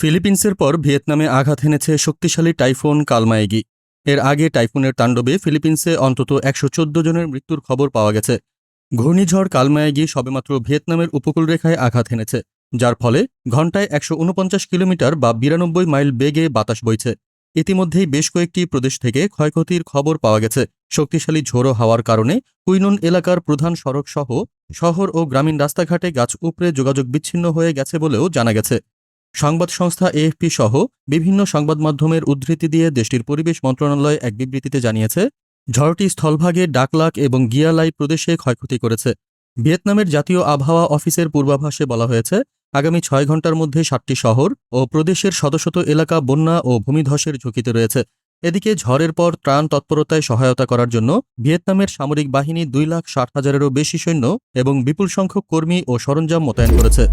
ফিলিপিন্সের পর ভিয়েতনামে আঘাত হেনেছে শক্তিশালী টাইফুন কালমায়েগি। এর আগে টাইফুনের তাণ্ডবে ফিলিপিন্সে অন্তত একশো চোদ্দ জনের মৃত্যুর খবর পাওয়া গেছে। ঘূর্ণিঝড় কালমায়েগি সবেমাত্র ভিয়েতনামের উপকূলরেখায় আঘাত হেনেছে, যার ফলে ঘণ্টায় একশো উনপঞ্চাশ কিলোমিটার বা বিরানব্বই মাইল বেগে বাতাস বইছে। ইতিমধ্যেই বেশ কয়েকটি প্রদেশ থেকে ক্ষয়ক্ষতির খবর পাওয়া গেছে। শক্তিশালী ঝোড়ো হাওয়ার কারণে কুইনুন এলাকার প্রধান সড়ক সহ শহর ও গ্রামীণ রাস্তাঘাটে গাছ উপড়ে যোগাযোগ বিচ্ছিন্ন হয়ে গেছে বলেও জানা গেছে। সংবাদ সংস্থা এএফপি সহ বিভিন্ন সংবাদ মাধ্যমের উদ্ধৃতি দিয়ে দেশটির পরিবেশ মন্ত্রণালয় এক বিবৃতিতে জানিয়েছে, ঝড়টি স্থলভাগে ডাকলাক এবং গিয়ালাই প্রদেশে ক্ষয়ক্ষতি করেছে। ভিয়েতনামের জাতীয় আবহাওয়া অফিসের পূর্বাভাসে বলা হয়েছে, আগামী ছয় ঘণ্টার মধ্যে সাতটি শহর ও প্রদেশের শত শত এলাকা বন্যা ও ভূমিধসের ঝুঁকিতে রয়েছে। এদিকে ঝড়ের পর ত্রাণ তৎপরতায় সহায়তা করার জন্য ভিয়েতনামের সামরিক বাহিনী দুই লাখ ষাট হাজারেরও বেশি সৈন্য এবং বিপুল সংখ্যক কর্মী ও সরঞ্জাম মোতায়েন করেছে।